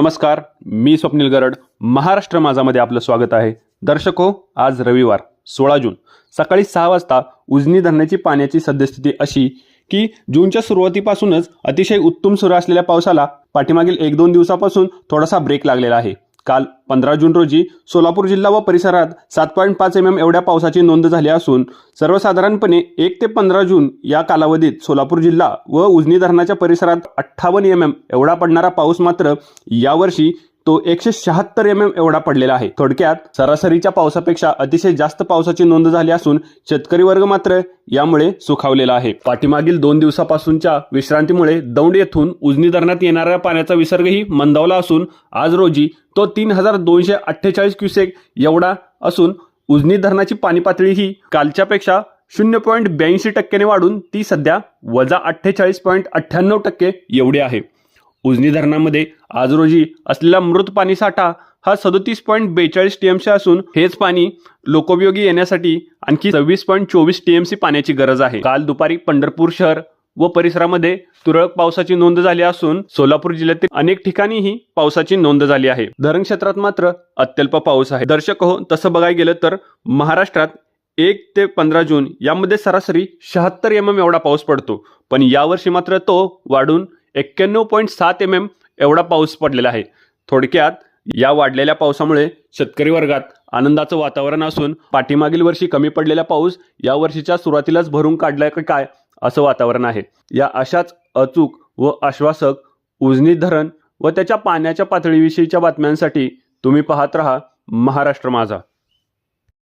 नमस्कार मी स्वप्नील गरड. महाराष्ट्र माझामध्ये आपलं स्वागत आहे. दर्शको आज रविवार सोळा जून. सकाळी सहा वाजता उजनी धरणाची पाण्याची सद्यस्थिती अशी की जूनच्या सुरुवातीपासूनच अतिशय उत्तम सुरू असलेल्या पावसाला पाठीमागील एक दोन दिवसापासून थोडासा ब्रेक लागलेला आहे. काल पंधरा जून रोजी सोलापूर जिल्हा व परिसरात सात पॉईंट पाच एम एम एवढ्या पावसाची नोंद झाली असून सर्वसाधारणपणे एक ते पंधरा जून या कालावधीत सोलापूर जिल्हा व उजनी धरणाच्या परिसरात अठ्ठावन्न एम एम एवढा पडणारा पाऊस मात्र यावर्षी तो एकशे शहात्तर एम एम एवढा पडलेला आहे. थोडक्यात सरासरीच्या पावसापेक्षा अतिशय जास्त पावसाची नोंद झाली असून शेतकरी वर्ग मात्र यामुळे सुखावलेला आहे. पाठीमागील दोन दिवसापासूनच्या विश्रांतीमुळे दौंड येथून उजनी धरणात येणाऱ्या पाण्याचा विसर्गही मंदावला असून आज रोजी तो तीन हजार दोनशे अठ्ठेचाळीस क्युसेक एवढा असून उजनी धरणाची पाणी पातळी ही कालच्यापेक्षा शून्य पॉईंट ब्याऐंशी टक्क्याने वाढून ती सध्या वजा अठ्ठेचाळीस पॉईंट अठ्ठ्याण्णव टक्के एवढी आहे. उजनी धरणामध्ये आज रोजी असलेला मृत पाणी साठा हा सदोतीस पॉईंट बेचाळीस टीएमसी असून हेच पाणी लोकोपयोगी येण्यासाठी आणखी सव्वीस पॉईंट चोवीस टीएमसी पाण्याची गरज आहे. काल दुपारी पंढरपूर शहर व परिसरामध्ये तुरळक पावसाची नोंद झाली असून सोलापूर जिल्ह्यातील अनेक ठिकाणीही पावसाची नोंद झाली आहे. धरण क्षेत्रात मात्र अत्यल्प पाऊस आहे. दर्शक हो तसं बघायला गेलं तर महाराष्ट्रात एक ते पंधरा जून यामध्ये सरासरी शहात्तर एम एम एवढा पाऊस पडतो. पण यावर्षी मात्र तो वाढून एक्क्याण्णव पॉईंट सात एम एम एवढा पाऊस पडलेला आहे. थोडक्यात या वाढलेल्या पावसामुळे शेतकरी वर्गात आनंदाचं वातावरण असून पाठीमागील वर्षी कमी पडलेला पाऊस या वर्षीच्या सुरुवातीलाच भरून काढलाय का काय असं वातावरण आहे. या अशाच अचूक व आश्वासक उजनी धरण व त्याच्या पाण्याच्या पातळीविषयीच्या बातम्यांसाठी तुम्ही पाहत रहा महाराष्ट्र माझा.